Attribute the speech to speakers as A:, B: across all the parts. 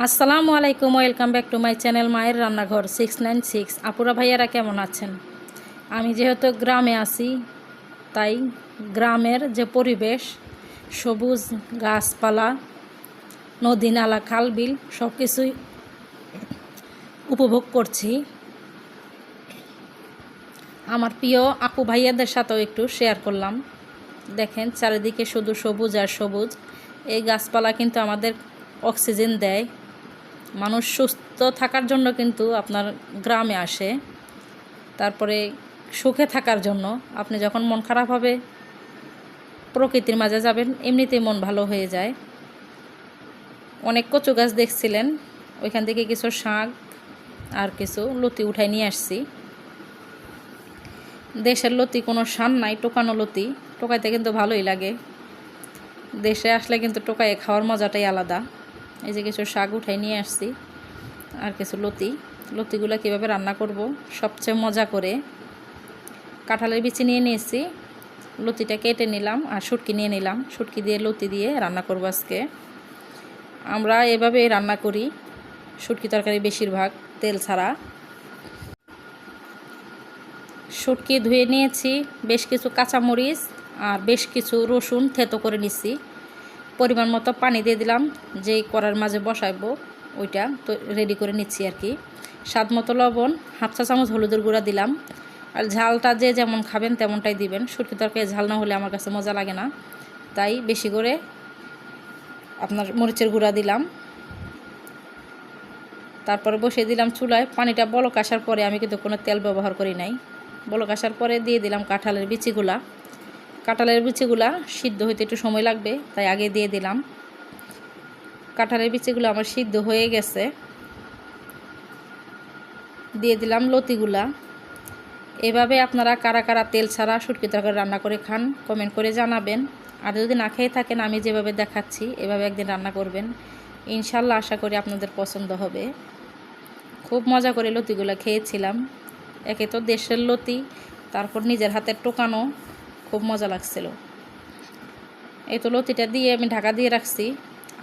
A: আসসালামু আলাইকুম, welcome back to my channel মায়ের রান্নাঘর সিক্স নাইন সিক্স। আপুরা ভাইয়ারা কেমন আছেন? আমি যেহেতু গ্রামে আছি, তাই গ্রামের যে পরিবেশ, সবুজ গাছপালা, নদী নালা, খাল বিল সব কিছুই উপভোগ করছি। আমার প্রিয় আপু ভাইয়াদের সাথেও একটু শেয়ার করলাম। দেখেন চারিদিকে শুধু সবুজ আর সবুজ। এই গাছপালা কিন্তু আমাদের অক্সিজেন দেয়। মানুষ সুস্থ থাকার জন্য কিন্তু আপনার গ্রামে আসে, তারপরে সুখে থাকার জন্য আপনি যখন মন খারাপ হবে, প্রকৃতির মাঝে যাবেন, এমনিতেই মন ভালো হয়ে যায়। অনেক কচু গাছ দেখছিলেন, ওইখান থেকে কিছু শাক আর কিছু লতি উঠাই নিয়ে আসছি। দেশের লতি কোনো শান নাই, টোকানো লতি, টোকাইতে কিন্তু ভালোই লাগে। দেশে আসলে কিন্তু টোকাইয়ে খাওয়ার মজাটাই আলাদা। এই যে কিছু শাক উঠাই নিয়ে আসছি আর কিছু লতি। লতিগুলো কীভাবে রান্না করব? সবচেয়ে মজা করে কাঁঠালের বিচি নিয়ে নিয়েছি। লতিটা কেটে নিলাম আর শুটকি নিয়ে নিলাম। শুটকি দিয়ে লতি দিয়ে রান্না করব আজকে। আমরা এভাবে রান্না করি, শুটকি তরকারি বেশিরভাগ, তেল ছাড়া। শুটকি ধুয়ে নিয়েছি, বেশ কিছু কাঁচামরিচ আর বেশ কিছু রসুন থেতো করে নিছি। পরিমাণ মতো পানি দিয়ে দিলাম, যেই করার মাঝে বসাইবো ওইটা, তো রেডি করে নিচ্ছি আর কি। স্বাদ মতো লবণ, হাফ চা চামচ হলুদের গুঁড়া দিলাম। আর ঝালটা যে যেমন খাবেন তেমনটাই দিবেন। সুটকি তরকারি ঝাল না হলে আমার কাছে মজা লাগে না। তাই বেশি করে আপনার মরিচের গুঁড়া দিলাম। তারপরে বসিয়ে দিলাম চুলায়। পানিটা বলক আসার পরে আমি কিন্তু কোনো তেল ব্যবহার করি নাই। বলক আসার পরে দিয়ে দিলাম কাঁঠালের বিচিগুলা। কাঁঠালের বিচিগুলা সিদ্ধ হইতে একটু সময় লাগবে, তাই আগে দিয়ে দিলাম। কাঁঠালের বিচিগুলো আমার সিদ্ধ হয়ে গেছে। দিয়ে দিলাম লতিগুলা। এভাবে আপনারা কারা কারা তেল ছাড়া সুটকি তরকারি রান্না করে খান কমেন্ট করে জানাবেন। আর যদি না খেয়ে থাকেন, আমি যেভাবে দেখাচ্ছি, এভাবে একদিন রান্না করবেন। ইনশাল্লাহ আশা করি আপনাদের পছন্দ হবে। খুব মজা করে লতিগুলো খেয়েছিলাম। একে তো দেশের লতি, তারপর নিজের হাতের টোকানো। খুব মজা লাগছিল। এই তো লতিটা দিয়ে আমি ঢাকা দিয়ে রাখছি।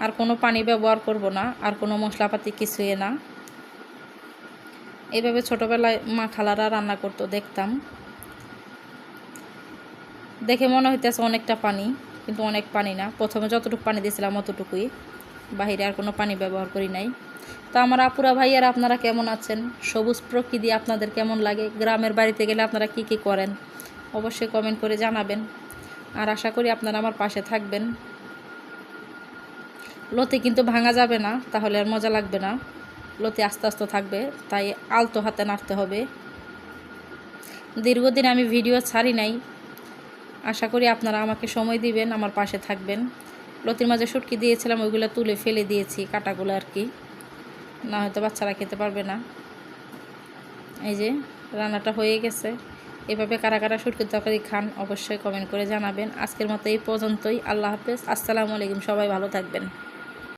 A: আর কোনো পানি ব্যবহার করব না, আর কোনো মশলাপাতি কিছুই না। এইভাবে ছোটোবেলায় মা খালারা রান্না করতো, দেখতাম। দেখে মনে হইতেছে অনেকটা পানি, কিন্তু অনেক পানি না। প্রথমে যতটুকু পানি দিয়েছিলাম অতটুকুই। বাহিরে আর কোনো পানি ব্যবহার করি নাই। তো আমার আপুরা ভাই আর আপনারা কেমন আছেন? সবুজ প্রকৃতি আপনাদের কেমন লাগে? গ্রামের বাড়িতে গেলে আপনারা কি কি করেন? অবশ্যই কমেন্ট করে জানাবেন। আর আশা করি আপনারা আমার পাশে থাকবেন। লতি কিন্তু ভাঙা যাবে না, তাহলে আর মজা লাগবে না। লতি আস্তে আস্তে থাকবে, তাই আলতো হাতে নাড়তে হবে। দীর্ঘদিন আমি ভিডিও ছাড়ি নাই। আশা করি আপনারা আমাকে সময় দিবেন, আমার পাশে থাকবেন। লতির মাঝে শুটকি দিয়েছিলাম, ওইগুলো তুলে ফেলে দিয়েছি, কাটাগুলো আর কি। না হয়তো বাচ্চারা খেতে পারবে না। এই যে, রান্নাটা হয়ে গেছে। এভাবে কারা কারা শুটকির তরকারি খান অবশ্যই কমেন্ট করে জানাবেন। আজকের মতো এই পর্যন্তই। আল্লাহ হাফেজ। আসসালামু আলাইকুম। সবাই ভালো থাকবেন।